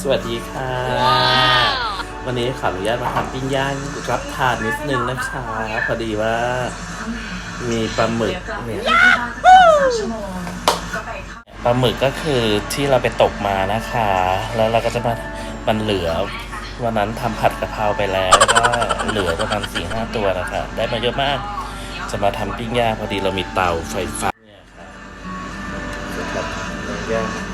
สวัสดีค่ะ วันนี้ขออนุญาตมาทำปิ้งย่างรับทานนิดนึงนะคะ พอดีว่า มีปลาหมึกเนี่ยปลาหมึกก็คือที่เราไปตกมานะคะ แล้วเราก็จะมามันเหลือวันนั้นทำผัดกะเพราไปแล้วแล้วก็เหลือประมาณสี่ห้าตัวนะคะ ได้มาเยอะมาก จะมาทำปิ้งย่างพอดีเรามีเตาไฟฟ้าเนี่ยค่ะจะทำปิ้งย่าง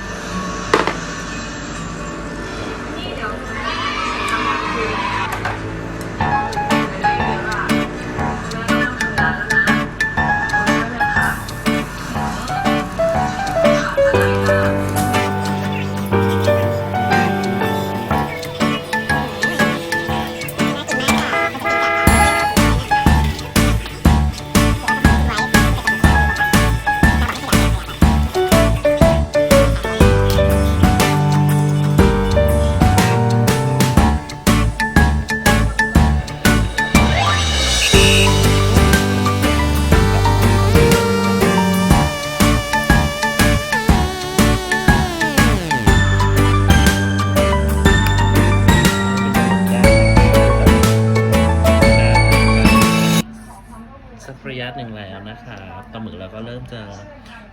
สักระยะหนึ่งแล้วนะคะปลาหมึกเราก็เริ่มจะ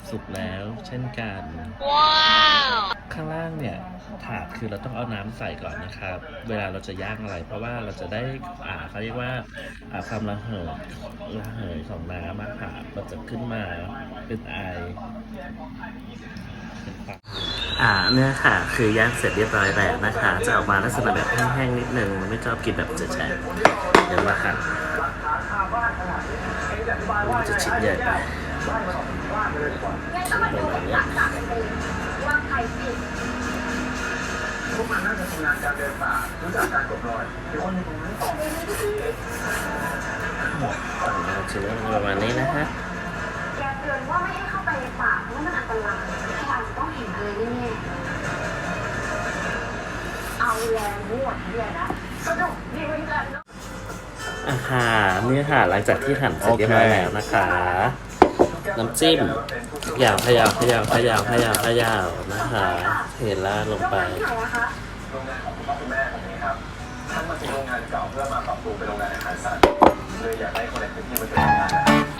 สุกแล้วเช่นกัน ว้าว ข้างล่างเนี่ยถาดคือเราต้องเอาน้ำใส่ก่อนนะครับ เวลาเราจะย่างอะไร เพราะว่าเราจะได้อ่าเขาเรียกว่าอ่าความระเหยระเหยของน้ำอะค่ะมันจะขึ้นมาเป็นไอเป็นปากอ่าเนี่ยค่ะ คือย่างเสร็จเรียบร้อยแล้วนะคะ จะออกมาลักษณะแบบแห้งๆนิดนึง ไม่ชอบกินแบบแฉะๆเดี๋ยวมาค่ะ มันจะชิ้นใหญ่ไปประมาณนี้ยพวกมันน่าจะทำงานการเดินป่ารู้จักการกดรอยมีคนอยู่ตรงนั้นชิ้นประมาณนี้นะฮะแกเตือนว่าไม่ให้เข้าไปในป่าเพราะว่ามันอันตรายที่อาจจะต้องเห็นอะไรแน่ๆเอาแรงบวดเนี่ยนะสนุกดีเหมือนกันเนาะ อาหารนี่ค่ะหลังจากที่หั่นเสร็จเรียบร้อยแล้วนะคะ น้ำจิ้มขยาวขยาวขยาวขยาวขยาวขยาวนะคะเทล่าดลงไปท่านของคุณพ่อคุณแม่ผมเองครับท่านมาถึงโรงงานเก่าเพื่อมาปรับปรุงเป็นโรงงานอาหารสัตว์เลยอยากให้คนในพื้นที่มาช่วยงาน